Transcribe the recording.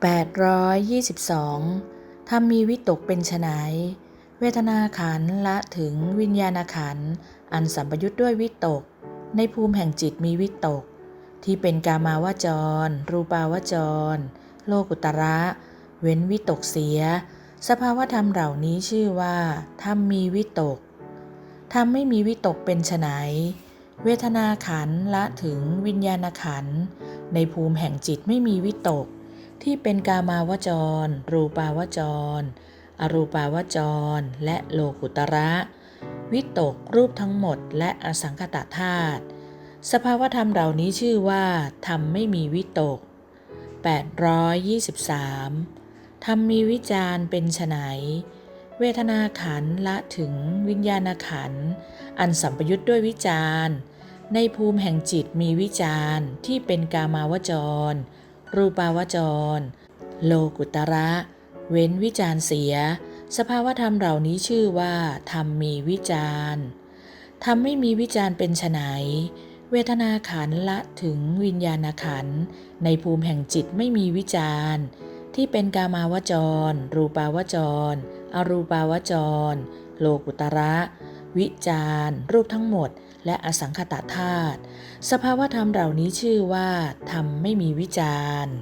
822ธรรมมีวิตกเป็นไฉนเวทนาขันละถึงวิญญาณขันอันสัมปยุทธ์ด้วยวิตก ในภูมิแห่งจิตมีวิตก ที่เป็นกามาวจร รูปาวจร โลกุตระ เว้นวิตกเสีย สภาวธรรมเหล่านี้ชื่อว่าธรรมมีวิตกธรรมไม่มีวิตกเป็นไฉนเวทนาขันละถึงวิญญาณขันในภูมิแห่งจิตไม่มีวิตก ที่เป็นกามาวจร รูปาวจร อรูปาวจร และโลกุตระ วิตกรูปทั้งหมด และอสังขตาธาตุสภาวธรรมเหล่านี้ชื่อว่าธรรมไม่มีวิตก 823ธรรมมีวิจารเป็นไฉนเวทนาขันละถึงวิญญาณขัน อันสัมปยุทธ์ด้วยวิจารในภูมิแห่งจิตมีวิจารที่เป็นกามาวจร รูปาวจร โลกุตระ เว้นวิจารเสีย สภาวธรรมเหล่านี้ชื่อว่าธรรมมีวิจารธรรมไม่มีวิจารเป็นไฉนเวทนาขันละถึงวิญญาณขันในภูมิแห่งจิตไม่มีวิจารที่เป็นกามาวจร รูปาวจร อรูปาวจร โลกุตระ วิจารรูปทั้งหมด และอสังขตธาตุสภาวธรรมเหล่านี้ชื่อว่าธรรมไม่มีวิจารณ์